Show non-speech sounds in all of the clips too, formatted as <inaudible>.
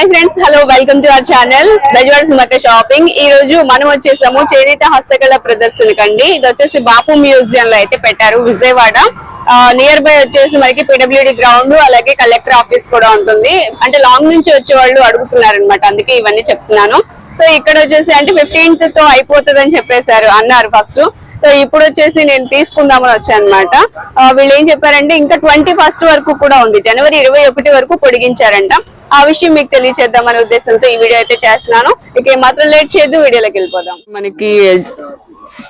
Hi friends hello welcome to our channel Bezawada Sumakka shopping ఈ రోజు మనం వచ్చేసాము చేనేత హస్తకళ ప్రదర్శనకండి. ఇది వచ్చేసి బాపు మ్యూజియం లో అయితే పెట్టారు విజయవాడ. నియర్ బై వచ్చేసి మనకి పిడబ్ల్యూడి గ్రౌండ్ అలాగే కలెక్టర్ ఆఫీస్ కూడా ఉంటుంది. అంటే లాంగ్ నుంచి వచ్చే వాళ్ళు అడుగుతున్నారు అనమాట అందుకే ఇవన్నీ చెప్తున్నాను. సో ఇక్కడ వచ్చేసి అంటే ఫిఫ్టీన్త్తో అయిపోతుంది అని చెప్పేశారు అన్నారు ఫస్ట్ సో ఇప్పుడు వచ్చేసి నేను తీసుకుందామని వచ్చాను అనమాట వీళ్ళు ఏం చెప్పారంటే ఇంకా ట్వంటీ ఫస్ట్ వరకు కూడా ఉంది. జనవరి ఇరవై ఒకటి వరకు పొడిగించారంట. ఆ విషయం మీకు తెలియచేద్దామనే ఉద్దేశంతో ఈ వీడియో అయితే చేస్తున్నాను. ఇక మాత్రం లేట్ చేయొద్దు వీడియోలోకి వెళ్ళిపోదాం. మనకి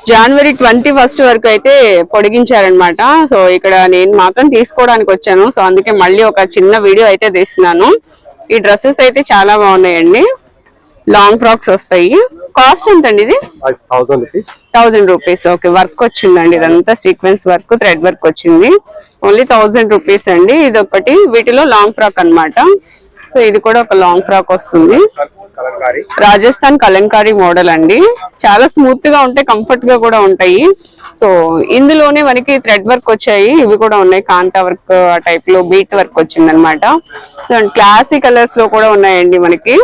జనవరి ట్వంటీ ఫస్ట్ వరకు అయితే పొడిగించారనమాట సో ఇక్కడ నేను మాత్రం తీసుకోవడానికి వచ్చాను. సో అందుకే మళ్ళీ ఒక చిన్న వీడియో అయితే తీస్తున్నాను. ఈ డ్రెస్సెస్ అయితే చాలా బాగున్నాయండి. లాంగ్ ఫ్రాక్స్ వస్తాయి. కాస్ట్ ఎంతండి ఇది? థౌసండ్ రూపీస్ ఓకే వర్క్ వచ్చిందండి. ఇదంతా సీక్వెన్స్ వర్క్ థ్రెడ్ వర్క్ వచ్చింది. ఓన్లీ థౌసండ్ రూపీస్ అండి. ఇది ఒకటి వీటిలో లాంగ్ ఫ్రాక్ అన్నమాట. సో ఇది కూడా ఒక లాంగ్ ఫ్రాక్ వస్తుంది. రాజస్థాన్ కలంకారీ మోడల్ అండి. చాలా స్మూత్గా ఉంటాయి కంఫర్ట్గా కూడా ఉంటాయి. సో ఇందులోనే మనకి థ్రెడ్ వర్క్ వచ్చాయి. ఇవి కూడా ఉన్నాయి. కాంతా వర్క్ ఆ టైప్లో బీట్ వర్క్ వచ్చింది అనమాట క్లాసీ కలర్స్లో కూడా ఉన్నాయండి మనకి.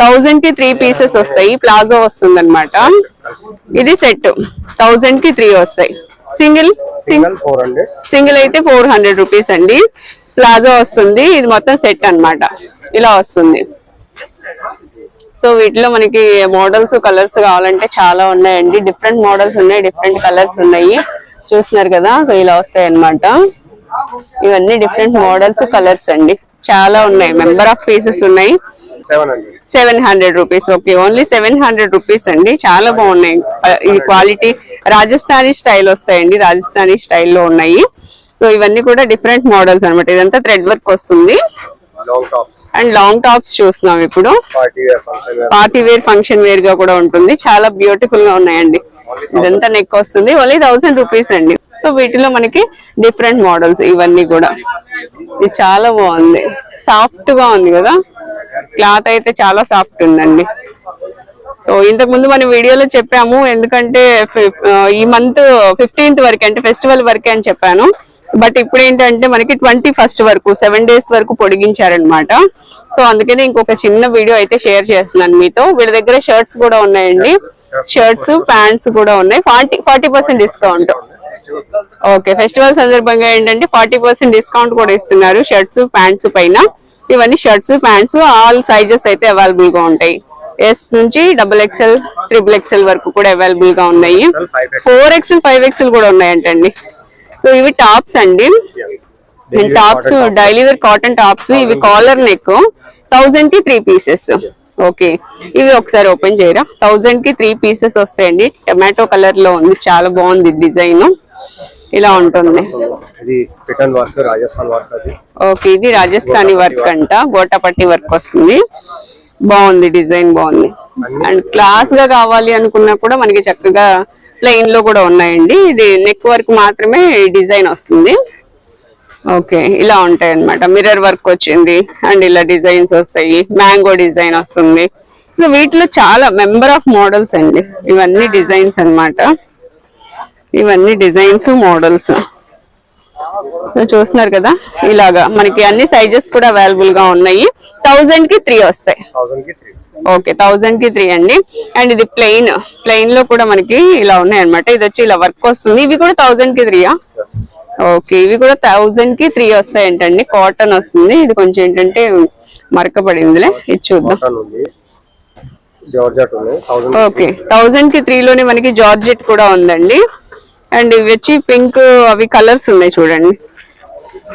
థౌజండ్కి త్రీ పీసెస్ వస్తాయి. ప్లాజో వస్తుంది ఇది సెట్ థౌజండ్కి త్రీ వస్తాయి. Single single four hundred single అయితే ఫోర్ హండ్రెడ్ రూపీస్ అండి. ప్లాజో వస్తుంది. ఇది మొత్తం సెట్ అన్నమాట. ఇలా వస్తుంది. సో వీటిలో మనకి మోడల్స్ కలర్స్ కావాలంటే చాలా ఉన్నాయండి. డిఫరెంట్ మోడల్స్ ఉన్నాయి డిఫరెంట్ కలర్స్ ఉన్నాయి. చూస్తున్నారు కదా? సో ఇలా వస్తాయి అన్నమాట. ఇవన్నీ డిఫరెంట్ మోడల్స్ కలర్స్ అండి. చాలా ఉన్నాయి. మెంబర్ ఆఫ్ పీసెస్ ఉన్నాయి. Seven hundred rupees. Okay only seven hundred rupees అండి. చాలా బాగున్నాయి. ఈ క్వాలిటీ రాజస్థానీ స్టైల్ వస్తాయండి రాజస్థానీ స్టైల్లో ఉన్నాయి. సో ఇవన్నీ కూడా డిఫరెంట్ మోడల్స్ అన్నమాట. ఇదంతా థ్రెడ్ వర్క్ వస్తుంది. అండ్ లాంగ్ టాప్స్ చూస్తున్నాం ఇప్పుడు. Party wear function wear party wear function వేర్గా కూడా ఉంటుంది. చాలా బ్యూటిఫుల్గా ఉన్నాయండి. ఇదంతా నెక్ వస్తుంది. ఓన్లీ థౌసండ్ రూపీస్ అండి. సో వీటిలో మనకి డిఫరెంట్ మోడల్స్ ఇవన్నీ కూడా. ఇది చాలా బాగుంది. సాఫ్ట్గా ఉంది కదా? క్లాత్ అయితే చాలా సాఫ్ట్ ఉందండి. సో ఇంతకు ముందు మనం వీడియోలో చెప్పాము. ఎందుకంటే ఈ మంత్ ఫిఫ్టీన్త్ వరకు అంటే ఫెస్టివల్ వరకే అని చెప్పాను. బట్ ఇప్పుడు ఏంటంటే మనకి ట్వంటీ ఫస్ట్ వరకు సెవెన్ డేస్ వరకు పొడిగించారనమాట. సో అందుకని ఇంకొక చిన్న వీడియో అయితే షేర్ చేస్తున్నాను మీతో. వీళ్ళ దగ్గర షర్ట్స్ కూడా ఉన్నాయండి. షర్ట్స్ ప్యాంట్స్ కూడా ఉన్నాయి. Forty forty percent discount. Okay festival సందర్భంగా ఏంటంటే ఫార్టీ పర్సెంట్ డిస్కౌంట్ కూడా ఇస్తున్నారు షర్ట్స్ ప్యాంట్స్ పైన. ఇవన్నీ షర్ట్స్ ప్యాంట్స్ ఆల్ సైజెస్ అయితే అవైలబుల్గా ఉంటాయి. ఎస్ నుంచి డబుల్ ఎక్స్ఎల్ ట్రిపుల్ ఎక్స్ఎల్ వరకు కూడా అవైలబుల్గా ఉన్నాయి ఫోర్ ఎక్స్ఎల్ ఫైవ్ ఎక్స్ఎల్ కూడా ఉన్నాయంటండి. సో ఇవి టాప్స్ అండి. Tops daily wear cotton tops ఇవి కాలర్ నెక్ థౌజండ్కి త్రీ పీసెస్ ఓకే ఇవి ఒకసారి ఓపెన్ చేయరా? థౌజండ్కి త్రీ పీసెస్ వస్తాయండి. టమాటో కలర్లో ఉంది. చాలా బాగుంది డిజైన్ ఇలా ఉంటుంది. ఓకే ఇది రాజస్థానీ వర్క్ అంట. గోటాపట్టి వర్క్ వస్తుంది. బాగుంది డిజైన్ బాగుంది. అండ్ క్లాస్గా కావాలి అనుకున్నా కూడా మనకి చక్కగా ప్లెయిన్లో కూడా ఉన్నాయండి. ఇది నెక్ వర్క్ మాత్రమే డిజైన్ వస్తుంది. ఓకే ఇలా ఉంటాయి అన్నమాట మిర్రర్ వర్క్ వచ్చింది అండ్ ఇలా డిజైన్స్ వస్తాయి. మ్యాంగో డిజైన్ వస్తుంది. సో వీటిలో చాలా మెంబర్ ఆఫ్ మోడల్స్ అండి. ఇవన్నీ డిజైన్స్ అన్నమాట. ఇవన్నీ డిజైన్స్ మోడల్స్. చూస్తున్నారు కదా ఇలాగా మనకి అన్ని సైజెస్ కూడా అవైలబుల్గా ఉన్నాయి. థౌజండ్కి త్రీ వస్తాయి. ఓకే థౌజండ్కి త్రీ అండి. అండ్ ఇది ప్లెయిన్ ప్లెయిన్లో కూడా మనకి ఇలా ఉన్నాయి అనమాట ఇది వచ్చి ఇలా వర్క్ వస్తుంది. ఇవి కూడా థౌజండ్కి త్రీయా ఓకే ఇవి కూడా థౌజండ్కి త్రీ వస్తాయి ఏంటండి కాటన్ వస్తుంది. ఇది కొంచెం ఏంటంటే మరకపడిందిలే ఇది చూద్దాం. ఓకే థౌజండ్కి త్రీ లోనే మనకి జార్జెట్ కూడా ఉందండి. అండ్ ఇవి వచ్చి పింక్ అవి కలర్స్ ఉన్నాయి చూడండి.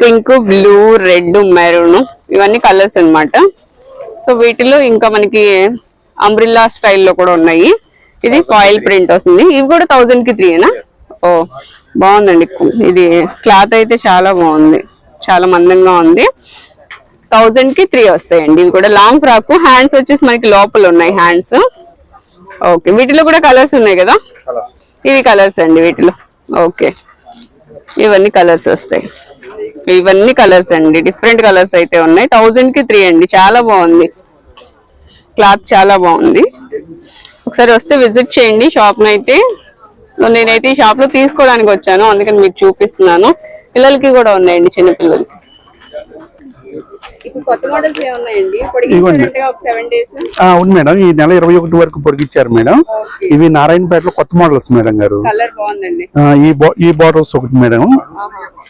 పింక్ బ్లూ రెడ్ మెరూన్ ఇవన్నీ కలర్స్ అన్నమాట. సో వీటిలో ఇంకా మనకి అంబ్రిల్లా స్టైల్లో కూడా ఉన్నాయి. ఇది ఫాయిల్ ప్రింట్ వస్తుంది. ఇవి కూడా థౌజండ్కి త్రీనా ఓ బాగుందండి. ఇది క్లాత్ అయితే చాలా బాగుంది. చాలా మందంగా ఉంది. థౌజండ్కి త్రీ వస్తాయండి. ఇవి కూడా లాంగ్ ఫ్రాక్ హ్యాండ్స్ వచ్చేసి మనకి లోపల ఉన్నాయి హ్యాండ్స్ ఓకే వీటిలో కూడా కలర్స్ ఉన్నాయి కదా? ఇవి కలర్స్ అండి వీటిలో. ఓకే ఇవన్నీ కలర్స్ వస్తాయి. ఇవన్నీ కలర్స్ అండి. డిఫరెంట్ కలర్స్ అయితే ఉన్నాయి. థౌజండ్కి త్రీ అండి. చాలా బాగుంది. క్లాత్ చాలా బాగుంది. ఒకసారి వస్తే విజిట్ చేయండి షాప్ అయితే. నేనైతే ఈ షాప్లో తీసుకోవడానికి వచ్చాను. అందుకని మీకు చూపిస్తున్నాను. పిల్లలకి కూడా ఉన్నాయండి చిన్న అవును మేడం. ఈ నెల ఇరవై ఒకటి వరకు పొడిగించారు మేడం. ఇవి నారాయణపేటలో కొత్త మోడల్స్ మేడం గారు. ఈ బార్డర్స్ ఒకటి మేడం.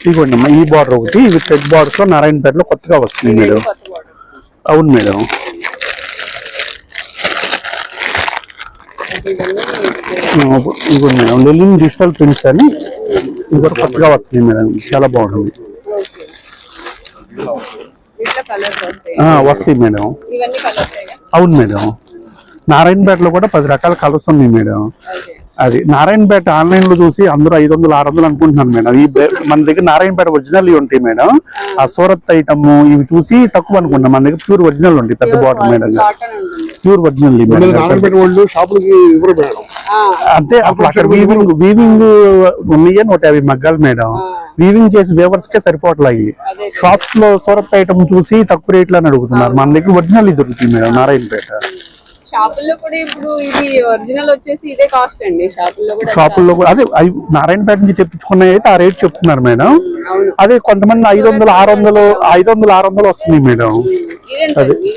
ఇదిగోండి అమ్మా ఈ బార్డర్ ఒకటి. ఇవి థ్రెడ్ బార్డర్స్లో నారాయణపేటలో కొత్తగా వస్తుంది మేడం. అవును మేడం. ఇదిగోండి మేడం. లెలిన్ డిజిటల్ ప్రింట్స్ అని ఇది కొత్తగా వస్తుంది మేడం. చాలా బాగుంటుంది. వస్తాయి ఆ, వస్తాయి మేడం. అవును మేడం. నారాయణపేటలో కూడా పది రకాల కలర్స్ ఉన్నాయి మేడం. ఓకే. అది నారాయణపేట ఆన్లైన్లో చూసి అందరూ ఐదు వందలు ఆరు వందలు అనుకుంటున్నాను మేడం. ఈ మన దగ్గర నారాయణపేట ఒరిజినల్ ఉంటాయి మేడం. ఆ సూరత్ ఐటమ్ ఇవి చూసి తక్కువ అనుకున్నాం మన దగ్గర ప్యూర్ ఒరిజినల్ ఉంటాయి పెద్ద bottle madam. Pure original madam. Narayanpet వాళ్ళు షాపులకి ఇవ్వరు మేడం. ఆ, అంతే అప్పుడు అక్కడ వీవింగ్ వీవింగ్ ఉన్నాయే నూట యాభై మగ్గాలు మేడం. వీవింగ్ చేసి వేవర్స్ కే సరిపోవట్లే అవి అదే షాప్స్లో సూరత్ ఐటమ్ చూసి తక్కువ రేట్లు అని అడుగుతున్నారు. మన దగ్గర ఒరిజినల్ దొరుకుతుంది మేడం నారాయణపేట. షాపుల్లో కూడా ఇప్పుడు ఇది ఒరిజినల్ వచ్చేసి ఇదే కాస్ట్ అండి. షాపుల్లో కూడా షాపుల్లో కూడా అదే నారాయణపేట నుంచి తెప్పించుకున్నాయి అయితే ఆ రేట్ చెప్తున్నారు మేడం. అదే కొంతమంది ఐదు వందలు ఆరు వందలు ఐదు వందలు ఆరు వందలు వస్తుంది మేడం. ఇదేంటండి?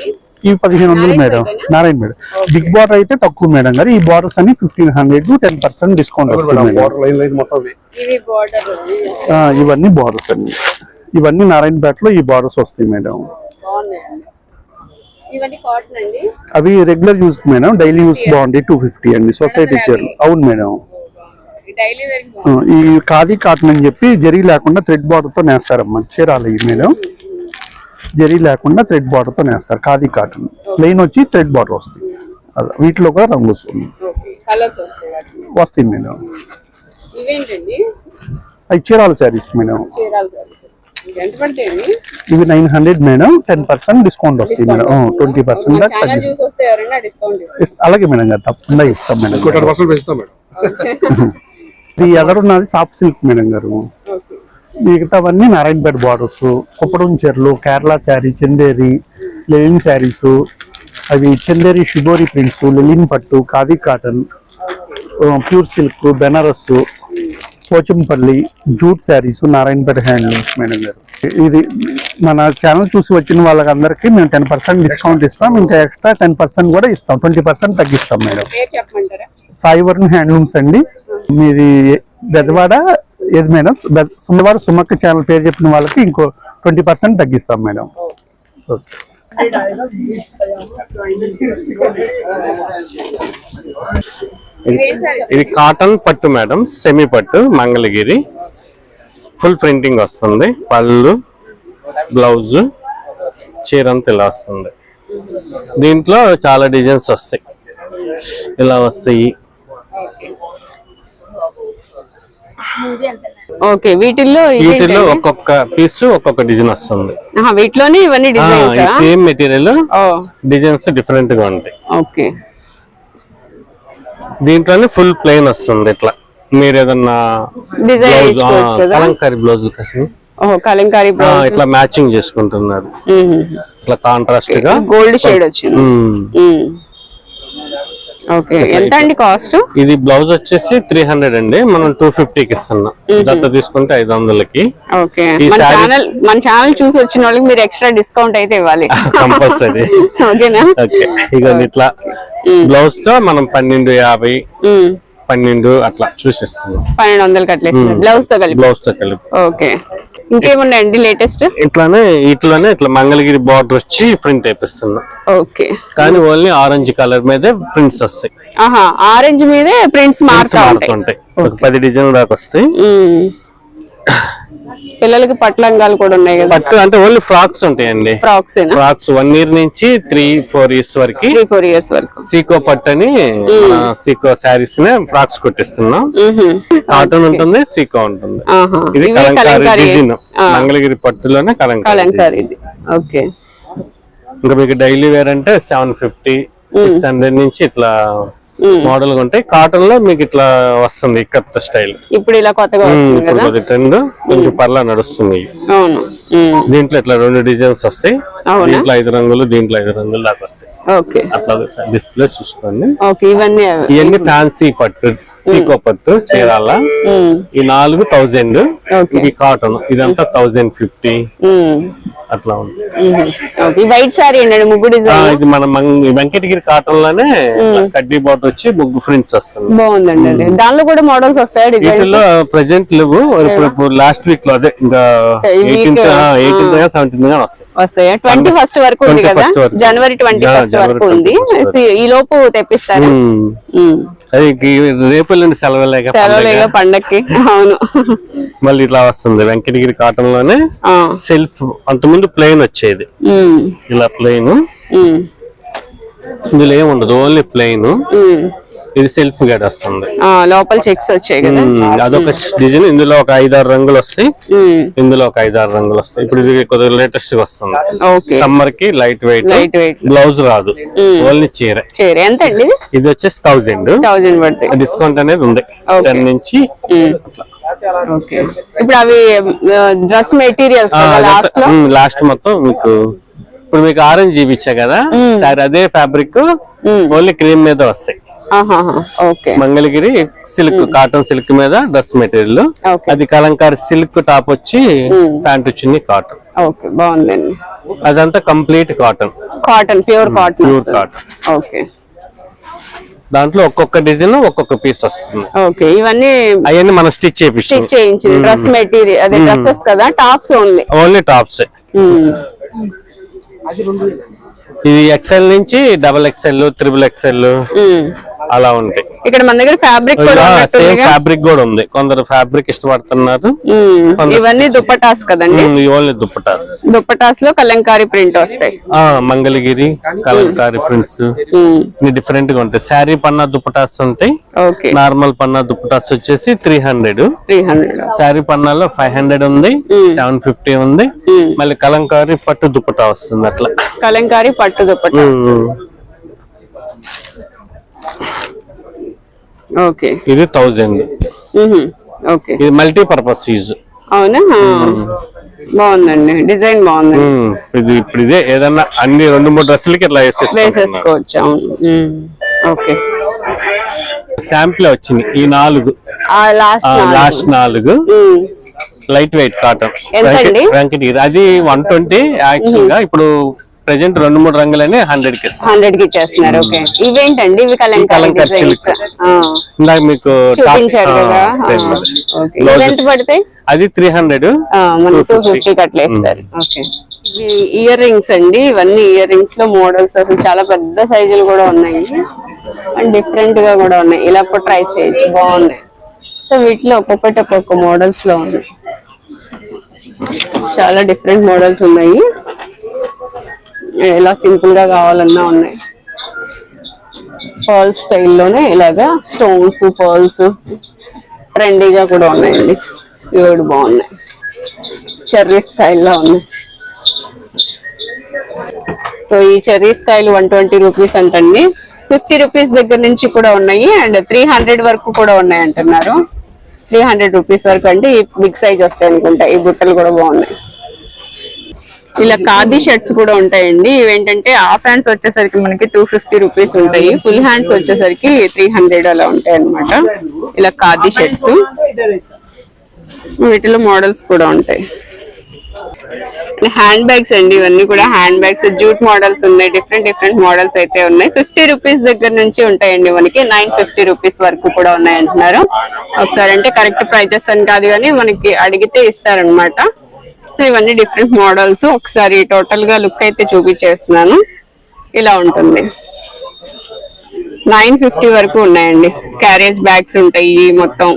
ఇవి పదిహేను వందలు madam. Narayana madam big border అయితే తక్కువ మేడం గారు. ఈ బార్డర్స్ అన్ని fifteen hundred to ten percent discount ఇవన్నీ బార్డర్స్ అండి. ఇవన్నీ నారాయణపేటలో ఈ బార్డర్స్ వస్తాయి మేడం. అవి regular use madam. Daily use బాగుంది టూ ఫిఫ్టీ అండి. సొసైటీ చీరలు అవును మేడం. డైలీ వేర్ ఆ, ఈ ఖాదీ కాటన్ అని చెప్పి జరీ లేకుండా థ్రెడ్ బార్డర్తో నేస్తారమ్మా. చీరాలు మేడం. జరీ లేకుండా థ్రెడ్ బార్డర్తో నేస్తారు ఖాదీ కాటన్. ప్లెయిన్ వచ్చి థ్రెడ్ బార్డర్ వస్తుంది వీటిలో కూడా రంగు వస్తుంది. ఓకే కలర్స్ వస్తాయి మేడం. అవి చీరాల శారీస్ మేడం. ఇవి nine hundred madam. Ten percent discount వస్తుంది మేడం. ట్వంటీ పర్సెంట్ అలాగే మేడం గారు తప్పకుండా ఇస్తాం మేడం. <laughs> ఇది ఎదరున్నది సాఫ్ట్ సిల్క్ మేడం గారు. ఓకే మిగతావన్నీ నారాయణపేట బార్డర్స్ కుప్పడం చీరలు కేరళ శారీ చందేరి లెలిన్ శారీస్ అవి చందేరి షిబోరి ప్రింట్స్ లెలిన్ పట్టు khadi cotton pure silk Banaras Pochampally jute saris Narayanpet handlooms madam గారు. ఇది మన ఛానల్ చూసి వచ్చిన వాళ్ళకందరికీ మేము టెన్ పర్సెంట్ డిస్కౌంట్ ఇస్తాం ఇంకా ఎక్స్ట్రా టెన్ పర్సెంట్ కూడా ఇస్తాం ట్వంటీ పర్సెంట్ తగ్గిస్తాం మేడం. సాయివరణ హ్యాండ్లూమ్స్ అండి. మీది బెదవాడ ఏది మేడం సుమవాడ సుమక్క ఛానల్ పేరు చెప్పిన వాళ్ళకి ఇంకో ట్వంటీ పర్సెంట్ తగ్గిస్తాం మేడం ఇది కాటన్ పట్టు మేడం సెమీ పట్టు మంగళగిరి. ఫుల్ ప్రింటింగ్ వస్తుంది. పళ్ళు బ్లౌజ్ చీర అంతా ఇలా వస్తుంది. దీంట్లో చాలా డిజైన్స్ వస్తాయి. ఇలా వస్తాయి. ఓకే వీటిల్లో వీటిలో ఒక్కొక్క పీస్ ఒక్కొక్క డిజైన్ వస్తుంది. ఆహా, వీటిలోనే ఇవన్నీ డిజైన్స్ సేమ్ మెటీరియల్ ఓ. డిజైన్స్ డిఫరెంట్గా ఉంటాయి. ఓకే దీంట్లోనే ఫుల్ ప్లెయిన్ వస్తుంది ఇట్లా. మీరు ఏదన్నా కలంకారీ బ్లౌజ్ కలంకారీ ఇట్లా మ్యాచింగ్ చేసుకుంటున్నారు. ఇట్లా కాంట్రాస్ట్గా గోల్డ్ షేడ్ వచ్చింది. ఓకే. ఎంత అండి కాస్ట్? ఇది బ్లౌజ్ వచ్చేసి త్రీ హండ్రెడ్ అండి. మనం టూ ఫిఫ్టీకి ఇస్తున్నాం. జత తీసుకుంటే ఐదు వందలకి. మన ఛానల్ చూసి వచ్చిన వాళ్ళకి మీరు ఎక్స్ట్రా డిస్కౌంట్ అయితే ఇవ్వాలి. <laughs> కంపల్సరీ. <laughs> ఓకేనా? ఓకే. ఇక ఇట్లా బ్లౌజ్తో మనం పన్నెండు యాభై పన్నెండు అట్లా చూసిస్తున్నాం. పన్నెండు వందలు కట్టలేస్తారు బ్లౌజ్తో కలిపి. బ్లౌజ్తో కలిపి. ఓకే. ఇంకేమున్నాయండి లేటెస్ట్ ఇట్లానే ఇట్లానే ఇట్లా మంగళగిరి బార్డర్ వచ్చి ప్రింట్ వేపిస్తున్నాం ఓకే. కానీ ఓన్లీ ఆరెంజ్ కలర్ మీదే ప్రింట్స్ వస్తాయి. ఆహా ఆరెంజ్ మీదే ప్రింట్స్ మారుతా ఉంటాయి. ఒక పది డిజైన్ దాకా వస్తాయి. పిల్లలకి పట్లంగాలు కూడా ఉన్నాయి కదా. పట్టు అంటే ఓన్లీ ఫ్రాక్స్ ఉంటాయండి. ఫ్రాక్స్ ఫ్రాక్స్ వన్ ఇయర్ నుంచి త్రీ ఫోర్ ఇయర్స్ వరకు త్రీ ఫోర్ ఇయర్స్ వరకు. సీకో పట్టు అని సీకో శారీస్ నే ఫ్రాక్స్ కొట్టిస్తున్నాం. కాటన్ ఉంటుంది సీకో ఉంటుంది. ఇది కలంకారీ మంగళగిరి పట్టులోనే కలంకారీ ఓకే ఇంకా మీకు డైలీ వేర్ అంటే సెవెన్ ఫిఫ్టీ సిక్స్ హండ్రెడ్ నుంచి ఇట్లా. మోడల్గా ఉంటాయి. కాటన్లో మీకు ఇట్లా వస్తుంది ఇక్కత్త స్టైల్. ఇప్పుడు ఇలా కొత్తగా ట్రెండ్ కొంచెం పర్లా నడుస్తుంది. అవును. దీంట్లో ఇట్లా రెండు డిజైన్స్ వస్తాయి? దీంట్లో ఐదు రంగులు దీంట్లో ఐదు రంగులు దాకా వస్తాయి. ఓకే. అట్లా డిస్ప్లే చూసుకోండి. ఇవన్నీ ఫ్యాన్సీ పట్టు సీకో పట్టు చీరాల. ఉమ్, ఈ నాలుగు థౌజండ్. ఇది కాటన్. ఇదంతా థౌజండ్ ఫిఫ్టీ. అట్లా ఉంది. వైట్ సారీ అండి ముగ్గు డిజైన్. ఇది మన వెంకటగిరి కాటన్లోనే కడ్డీ బాట్ వచ్చి ముగ్గు ఫ్రింట్స్ వస్తుంది. బాగుందండి. దానిలో కూడా మోడల్స్ వస్తాయా వీటిల్లో ప్రెసెంట్ లేవు. ఇప్పుడు లాస్ట్ వీక్లో అదే ఇంకా ఎయిటీన్త్. ఎయిటీన్త్గా సెవెంత్గా వస్తాయి. వస్తాయా? ట్వంటీ ఫస్ట్ వరకు ఉంది కదా? 21st వరకు. జనవరి ట్వంటీ ఫస్ట్ వరకు ఉంది. 21st వరకు. ఈ లోపు తెప్పిస్తారా. ఇంక ఈ రేపు సెలవులేక సెలవులేగా పండక్కి. అవును. మళ్ళీ ఇట్లా వస్తుంది. వెంకటగిరి కాటన్లోనే సెల్ఫ్ అంతకుముందు ప్లెయిన్ వచ్చేది. ఉమ్, ఇలా ప్లెయిన్ ఇందులో ఏమి ఉండదు ఓన్లీ ప్లెయిన్. ఇది సెల్ఫ్ గడ్ వస్తుంది. లోపల చెక్స్ వచ్చాయి కదా. అదొక డిజైన్ ఇందులో ఒక ఐదారు రంగులు వస్తాయి. ఇందులో ఒక ఐదారు రంగులు వస్తాయి. ఇప్పుడు ఇది కొద్దిగా లేటెస్ట్గా వస్తుంది. సమ్మర్కి light weight light weight blouse రాదు. ఓన్లీ చీర. చీర. ఎంత అండి ఇది వచ్చేసి థౌజండ్ థౌజండ్ పడుతుంది. డిస్కౌంట్ అనేది ఉంది. టెన్ నుంచి ఇప్పుడు అవి డ్రెస్ మెటీరియల్స్ లాస్ట్ మొత్తం మీకు ఇప్పుడు మీకు ఆరెంజ్ చూపించా కదా? సార్ అదే ఫ్యాబ్రిక్ ఓన్లీ క్రీమ్ మీద వస్తాయి. మంగళగిరి సిల్క్ కాటన్ సిల్క్ మీద డ్రెస్ మెటీరియల్. అది కలంకారి సిల్క్ టాప్ వచ్చి ప్యాంట్ వచ్చింది కాటన్. ఓకే బాగుందండి. అదంతా complete cotton. Cotton pure cotton pure cotton. Okay. దాంట్లో ఒక్కొక్క డిజైన్ ఒక్కొక్క పీస్ వస్తుంది. ఓకే ఇవన్నీ అవన్నీ మనం స్టిచ్ డ్రెస్ మెటీరియల్ అదే డ్రెస్సెస్ కదా టాప్స్ ఓన్లీ. Only tops. ఇది ఎక్సెల్ నుంచి డబల్ ఎక్సెల్ త్రిబుల్ ఎక్సెల్ అలా ఉంటాయి ఇక్కడ మన దగ్గర ఫ్యాబ్రిక్ కూడా సేమ్ ఫ్యాబ్రిక్ కూడా ఉంది. కొందరు ఫ్యాబ్రిక్ ఇష్టపడుతున్నారు ఇవన్నీ దుప్పటాస్ కదండి? ఓన్లీ దుప్పటాస్ దుప్పటాస్. లో కలంకారీ ప్రింట్ వస్తాయి. ఆ మంగళగిరి కలంకారి ప్రింట్స్ డిఫరెంట్గా ఉంటాయి. శారీ పన్నా దుప్పటాస్ ఉంటాయి. ఓకే. నార్మల్ పన్నా దుప్పటాస్ వచ్చేసి three hundred three hundred sari పన్నాలో five hundred ఉంది సెవెన్ ఫిఫ్టీ ఉంది. మళ్ళీ కలంకారి పట్టు దుప్పటా వస్తుంది అట్లా. కలంకారీ పట్టు దుప్పటా. ఓకే. ఇది థౌజండ్. ఓకే. ఇది మల్టీ పర్పస్ యూజ్. అవునా? బాగుందండి. డిజైన్ బాగుంది ఇది ఇప్పుడు ఇదే ఏదన్నా అన్ని రెండు మూడు డ్రెస్సులకి ఇట్లా వేసేసుకోవచ్చు అవును. ఓకే. శాంపుల్ వచ్చింది. ఈ నాలుగు. లాస్ట్ లాస్ట్ నాలుగు. Light weight cotton? వెంకటగిరి. అది వన్ ట్వంటీ యాక్చువల్గా ఇప్పుడు ప్రెసెంట్ రెండు మూడు రంగులని హండ్రెడ్కి హండ్రెడ్కి ఇచ్చేస్తున్నారు. ఓకే. ఇవేంటండి? ఇవి కలంకారీ silk. ఇందాక మీకు. ఎంత పడతాయి అది. Three hundred two 250. ఫిఫ్టీ కట్ల వేస్తారు ఓకే. ఇవి ఇయర్ రింగ్స్ అండి. ఇవన్నీ ఇయర్ రింగ్స్లో మోడల్స్ అసలు చాలా పెద్ద సైజులు కూడా ఉన్నాయి. అండ్ డిఫరెంట్గా కూడా ఉన్నాయి. ఇలా కూడా ట్రై చేయొచ్చు. బాగున్నాయి. సో వీటిలో ఒక్కొక్కటి ఒక్కొక్క మోడల్స్లో ఉన్నాయి. చాలా డిఫరెంట్ మోడల్స్ ఉన్నాయి. ఎలా సింపుల్గా కావాలన్నా ఉన్నాయి. పర్ల్ స్టైల్లోనే ఇలాగా స్టోన్స్ పర్ల్స్ ట్రెండీగా కూడా ఉన్నాయండి. ఇవి కూడా బాగున్నాయి చెర్రీ స్టైల్లో ఉన్నాయి. సో ఈ cherry style one twenty rupees అంటండి. ఫిఫ్టీ రూపీస్ దగ్గర నుంచి కూడా ఉన్నాయి అండ్ త్రీ హండ్రెడ్ వరకు కూడా ఉన్నాయి అంటున్నారు త్రీ హండ్రెడ్ రూపీస్ వరకు అంటే ఈ బిగ్ సైజ్ వస్తాయి అనుకుంటా. ఈ బుట్టలు కూడా బాగున్నాయి. ఇలా ఖాదీ షర్ట్స్ కూడా ఉంటాయండి. ఇవేంటంటే హాఫ్ హ్యాండ్స్ వచ్చేసరికి మనకి టూ ఫిఫ్టీ రూపీస్ ఉంటాయి. ఫుల్ హ్యాండ్స్ వచ్చేసరికి త్రీ హండ్రెడ్ అలా ఉంటాయి అనమాట ఇలా ఖాదీ షర్ట్స్. వీటిలో మోడల్స్ కూడా ఉంటాయి. హ్యాండ్ బ్యాగ్స్ అండి. ఇవన్నీ కూడా హ్యాండ్ బ్యాగ్స్. జూట్ మోడల్స్ ఉన్నాయి. డిఫరెంట్ డిఫరెంట్ మోడల్స్ అయితే ఉన్నాయి. ఫిఫ్టీ రూపీస్ దగ్గర నుంచి ఉంటాయండి మనకి. నైన్ ఫిఫ్టీ రూపీస్ వరకు కూడా ఉన్నాయి అంటున్నారు ఒకసారి అంటే కరెక్ట్ ప్రైజెస్ అని కాదు కానీ మనకి అడిగితే ఇస్తారనమాట సో ఇవన్నీ డిఫరెంట్ మోడల్స్ ఒకసారి టోటల్గా లుక్ అయితే చూపించేస్తున్నాను. ఇలా ఉంటుంది. నైన్ ఫిఫ్టీ వరకు ఉన్నాయండి. క్యారేజ్ బ్యాగ్స్ ఉంటాయి మొత్తం.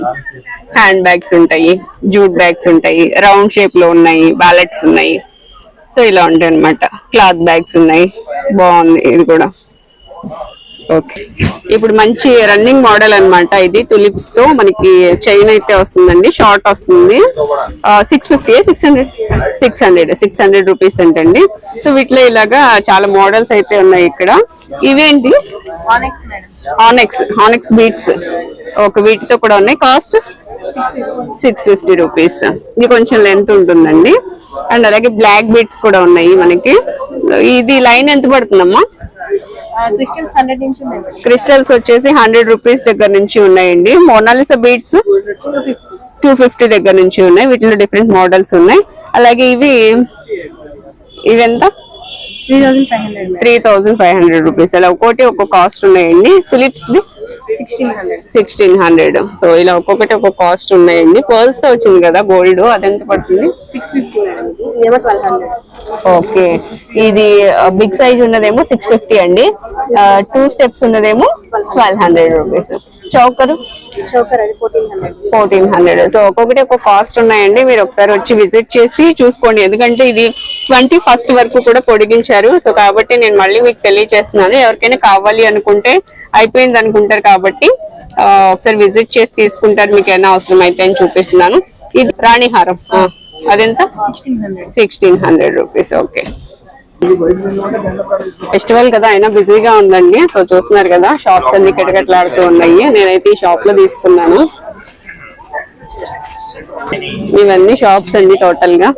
హ్యాండ్ బ్యాగ్స్ ఉంటాయి. జూట్ బ్యాగ్స్ ఉంటాయి. రౌండ్ షేప్లో ఉన్నాయి. బ్యాలెట్స్ ఉన్నాయి. సో ఇలా ఉంటాయి అనమాట క్లాత్ బ్యాగ్స్ ఉన్నాయి. బాగుంది. ఇది కూడా. ఓకే. ఇప్పుడు మంచి రన్నింగ్ మోడల్ అన్నమాట ఇది. తులిప్స్తో మనకి చైన్ అయితే వస్తుందండి షార్ట్ వస్తుంది. Six fifty six hundred six hundred six hundred rupees అంటండి. సో వీటిలో ఇలాగా చాలా మోడల్స్ అయితే ఉన్నాయి ఇక్కడ. ఇవేంటి? ఆనెక్స్ ఆనెక్స్ బీట్స్ ఒక వీటితో కూడా ఉన్నాయి. కాస్ట్? సిక్స్ ఫిఫ్టీ రూపీస్ ఇది కొంచెం లెంత్ ఉంటుందండి. అండ్ అలాగే బ్లాక్ బీట్స్ కూడా ఉన్నాయి మనకి. ఇది లైన్ ఎంత పడుతుందమ్మా? క్రిస్టల్స్ హండ్రెడ్ నుంచి ఉన్నాయి మేడం. క్రిస్టల్స్ వచ్చేసి హండ్రెడ్ రూపీస్ దగ్గర నుంచి ఉన్నాయండి. మోనాలిసా బీట్స్ టూ ఫిఫ్టీ దగ్గర నుంచి ఉన్నాయి. వీటిలో డిఫరెంట్ మోడల్స్ ఉన్నాయి. అలాగే ఇవి ఇవి ఎంత three thousand five hundred madam. Three thousand five hundred rupees. అలా ఒక్కోటి ఒక్కొక్క కాస్ట్ ఉన్నాయండి. Philips sixteen hundred. Sixteen hundred. So ఇలా ఒక్కొక్కటి ఒక్కొక్క కాస్ట్ ఉన్నాయండి. పర్ల్స్తో వచ్చింది కదా గోల్డ్. అదెంత పడుతుంది? Six fifty madam. ఇదేమో ట్వెల్వ్ హండ్రెడ్. ఓకే. ఇది బిగ్ సైజ్ ఉన్నదేమో సిక్స్ ఫిఫ్టీ అండి. టూ స్టెప్స్ ఉన్నదేమో ట్వెల్వ్ హండ్రెడ్ రూపీస్. చౌకరు? అది fourteen hundred. Fourteen hundred. So ఒక్కొక్కటి ఒక్కొక్క కాస్ట్ ఉన్నాయండి. మీరు ఒకసారి వచ్చి విజిట్ చేసి చూసుకోండి. ఎందుకంటే ఇది ట్వంటీ ఫస్ట్ వరకు కూడా పొడిగించారు. సో కాబట్టి నేను మళ్ళీ మీకు తెలియజేస్తున్నాను. ఎవరికైనా కావాలి అనుకుంటే అయిపోయింది అనుకుంటారు కాబట్టి ఒకసారి విజిట్ చేసి తీసుకుంటారు. మీకు ఏమైనా అవసరం అయితే అని చూపిస్తున్నాను. ఇది రాణిహారం. అదెంత? Sixteen hundred rupees okay festival కదా అయినా బిజీగా ఉందండి సో చూస్తున్నారు కదా షాప్స్ అన్ని కిటకిటలాడుతూ ఉన్నాయి. నేనైతే ఈ షాప్లో తీసుకున్నాను. ఇవన్నీ షాప్స్ అండి టోటల్గా.